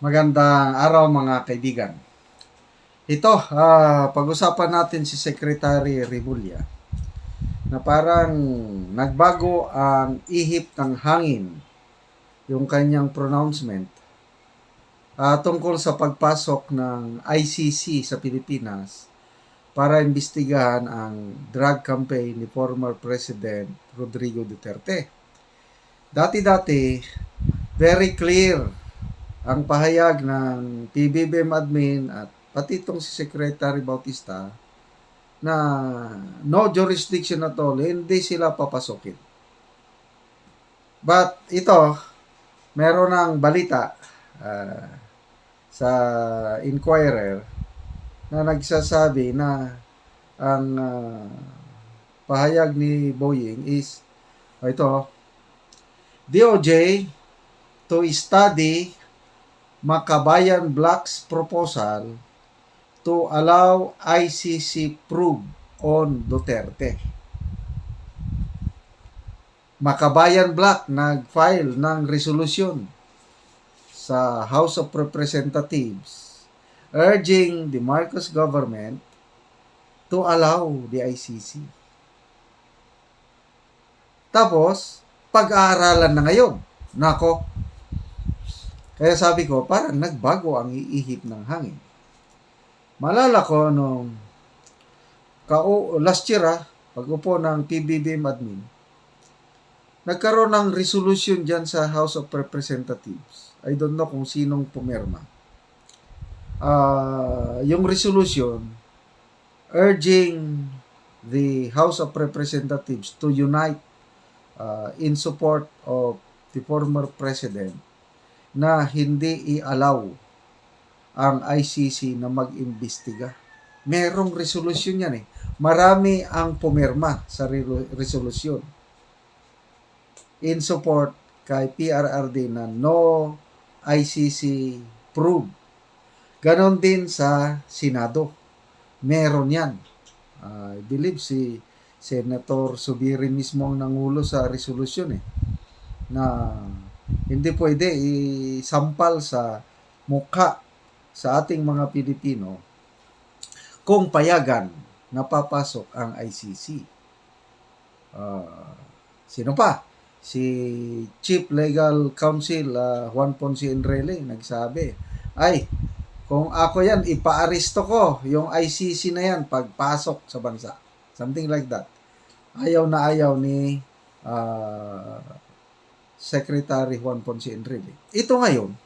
Magandang araw mga kaibigan. Ito, ah, pag-usapan natin si Secretary Remulla na parang nagbago ang ihip ng hangin yung kanyang pronouncement ah, tungkol sa pagpasok ng ICC sa Pilipinas para imbestigahan ang drug campaign ni former President Rodrigo Duterte. Dati-dati, very clear ang pahayag ng PBBM admin at pati itong si Secretary Bautista na no jurisdiction at all, hindi sila papasokin. But ito, meron ng balita ah, sa Inquirer na nagsasabi na ang ah, pahayag ni Boeing is oh, ito DOJ to study Makabayan Black's proposal to allow ICC probe on Duterte. Makabayan Black nag-file ng resolution sa House of Representatives urging the Marcos government to allow the ICC. Tapos, pag-aaralan na ngayon. Nako, kaya sabi ko, parang nagbago ang iihip ng hangin. Malala ko nung kao, last year ah, pag upo ng PBBM admin, nagkaroon ng resolution dyan sa House of Representatives. I don't know kung sinong pumirma. Ah, yung resolution urging the House of Representatives to unite uh, in support of the former president na hindi i-allow ang ICC na mag-imbestiga. Merong resolusyon yan eh. Marami ang pumirma sa re- resolusyon in support kay PRRD na no ICC probe. Ganon din sa Senado. Meron yan. Ah, I believe si Senator Subiri mismo ang nangulo sa resolusyon eh na hindi pwede isampal sa mukha sa ating mga Pilipino kung payagan na papasok ang ICC. Ah, sino pa? Si Chief Legal Counsel ah, Juan Ponce Enrile nagsabi, ay, kung ako yan, ipaaresto ko yung ICC na yan pagpasok sa bansa. Something like that. Ayaw na ayaw ni ah, Secretary Juan Ponce Enrile. Ito ngayon,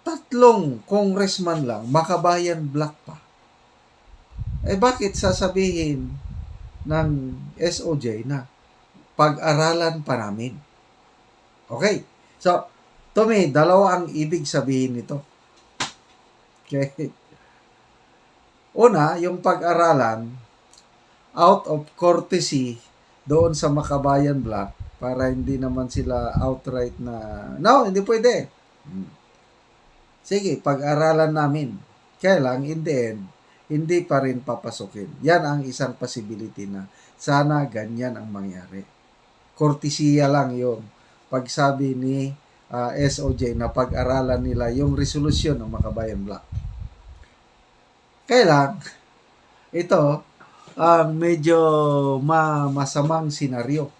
tatlong congressman lang, makabayan black pa. Eh bakit sasabihin ng SOJ na pag-aralan pa namin? Okay. So, to me, dalawa ang ibig sabihin nito. Okay. Una, yung pag-aralan out of courtesy doon sa Makabayan Black para hindi naman sila outright na no, hindi pwede. Hmm. Sige, pag-aralan namin. Kaya lang, in the end, hindi pa rin papasukin. Yan ang isang possibility na sana ganyan ang mangyari. Kortesiya lang yung pagsabi ni ah, SOJ na pag-aralan nila yung resolusyon ng Makabayan Black. Kaya lang, ito, ang medyo ma masamang senaryo.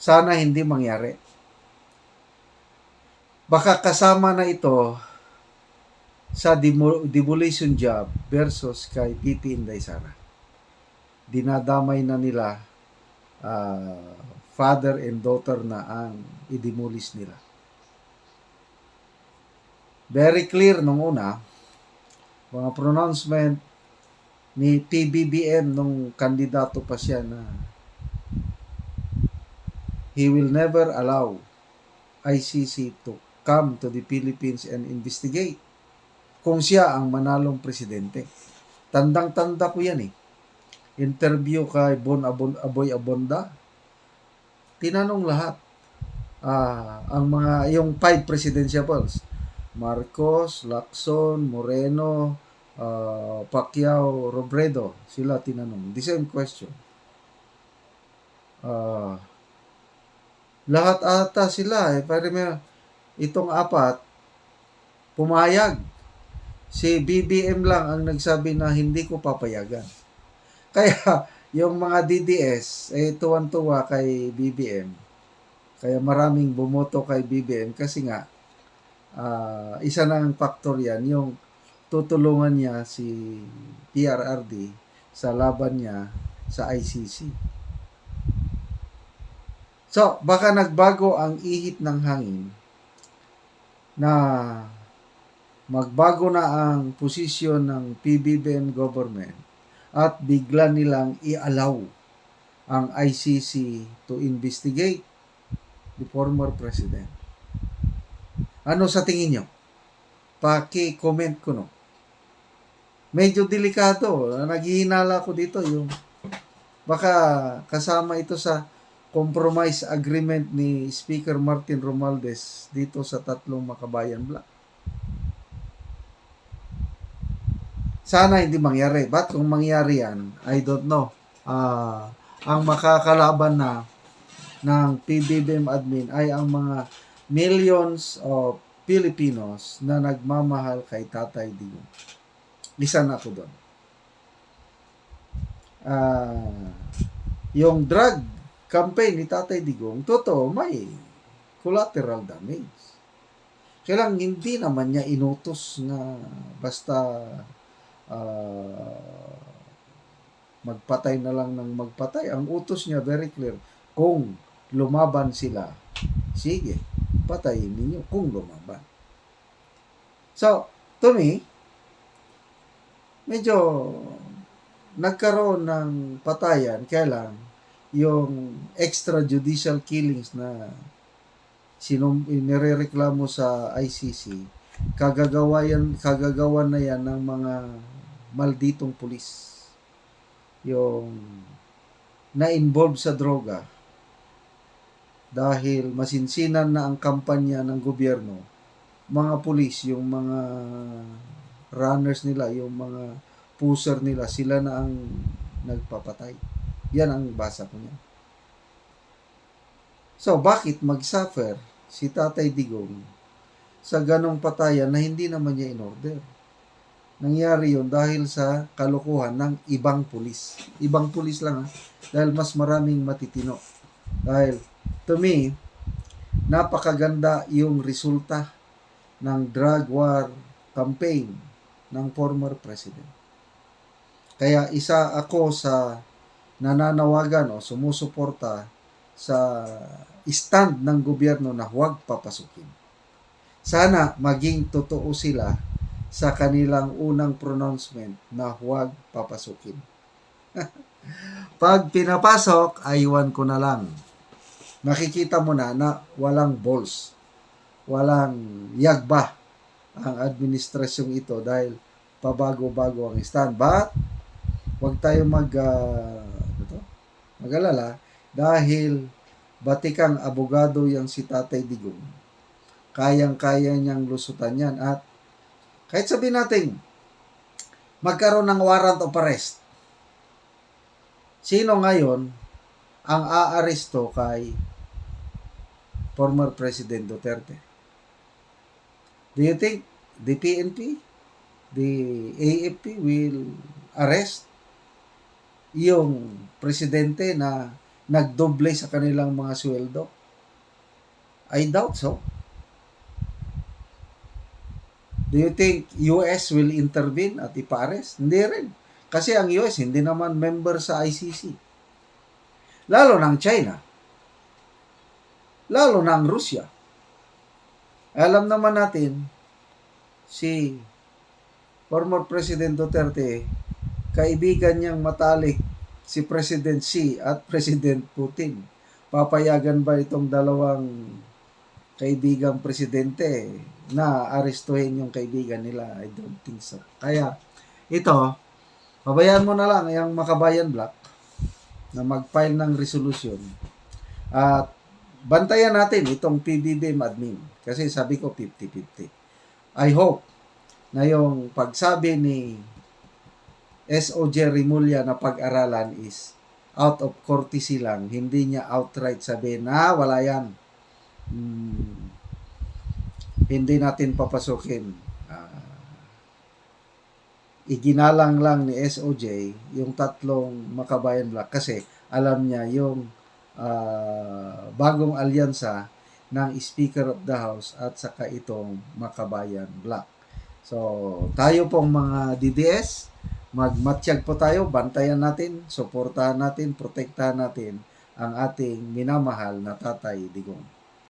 Sana hindi mangyari. Baka kasama na ito sa demo- demolition job versus kay PP Inday Sara. Dinadamay na nila ah, father and daughter na ang i-demolish nila. Very clear nung una, mga pronouncement ni PBBM nung kandidato pa siya na he will never allow ICC to come to the Philippines and investigate kung siya ang manalong presidente. Tandang-tanda ko yan eh. Interview kay Bon Abon, Aboy Abonda. Tinanong lahat ah, ang mga yung five presidentiables. Marcos, Lacson, Moreno, ah, Pacquiao, Robredo. Sila tinanong. The same question. Ah, lahat ata sila eh. Pare may itong apat, pumayag. Si BBM lang ang nagsabi na hindi ko papayagan. Kaya, yung mga DDS, eh, tuwan-tuwa kay BBM. Kaya maraming bumoto kay BBM kasi nga, ah, isa ng factor yan, yung tutulungan niya si PRRD sa laban niya sa ICC. So, baka nagbago ang ihip ng hangin na magbago na ang posisyon ng PBBM government at bigla nilang i-allow ang ICC to investigate the former president. Ano sa tingin nyo? Paki-comment ko no. Medyo delikado. Naghihinala ko dito yung baka kasama ito sa compromise agreement ni Speaker Martin Romualdez dito sa tatlong makabayan block. Sana hindi mangyari. But kung mangyari yan, I don't know. Ah, ang makakalaban na ng PBBM admin ay ang mga millions of Filipinos na nagmamahal kay Tatay Digong. Isa na ako doon. Ah, yung drug campaign ni Tatay Digong, totoo, may collateral damage. Kaya lang, hindi naman niya inutos na basta ah, magpatay na lang ng magpatay. Ang utos niya very clear. Kung lumaban sila, sige, patayin ninyo kung lumaban. So, to me, medyo nagkaroon ng patayan, kaya yung extrajudicial killings na sinum nirereklamo sa ICC, kagagawa yan, kagagawa na yan ng mga malditong pulis. Yung na-involve sa droga dahil masinsinan na ang kampanya ng gobyerno, mga pulis, yung mga runners nila, yung mga pusher nila, sila na ang nagpapatay. Yan ang basa ko niya. So, bakit mag-suffer si Tatay Digong sa ganong patayan na hindi naman niya in-order? Nangyari yon dahil sa kalukuhan ng ibang pulis. Ibang pulis lang ha. Dahil mas maraming matitino. Dahil, to me, napakaganda yung resulta ng drug war campaign ng former president. Kaya isa ako sa nananawagan o sumusuporta sa stand ng gobyerno na huwag papasukin. Sana maging totoo sila sa kanilang unang pronouncement na huwag papasukin. Pag pinapasok, aywan ko na lang. Nakikita mo na na walang balls, walang yagba ang administrasyong ito dahil pabago-bago ang stand. But, huwag tayo mag, uh? Mag-alala dahil batikang abogado yang si Tatay Digong. Kayang-kaya niyang lusutan yan at kahit sabihin natin, magkaroon ng warrant of arrest. Sino ngayon ang aaresto kay former President Duterte? Do you think the PNP, the AFP will arrest yung presidente na nagdoble sa kanilang mga sweldo? I doubt so. Do you think US will intervene at ipares? Hindi rin. Kasi ang US hindi naman member sa ICC. Lalo ng China. Lalo ng Russia. Alam naman natin, si former President Duterte, kaibigan niyang matalik si President Xi at President Putin. Papayagan ba itong dalawang kaibigang presidente na arestuhin yung kaibigan nila? I don't think so. Kaya, ito, pabayaan mo na lang yung Makabayan Black na mag-file ng resolution at bantayan natin itong PBBM admin kasi sabi ko 50-50. I hope na yung pagsabi ni SOJ Rimulya na pag-aralan is out of courtesy lang. Hindi niya outright sabihin na wala yan. Hmm, hindi natin papasukin. Ah, iginalang lang ni SOJ yung tatlong Makabayan Black kasi alam niya yung ah, bagong alyansa ng Speaker of the House at saka itong Makabayan Black. So, tayo pong mga DDS, magmatsyag po tayo, bantayan natin, suportahan natin, protektahan natin ang ating minamahal na Tatay Digong.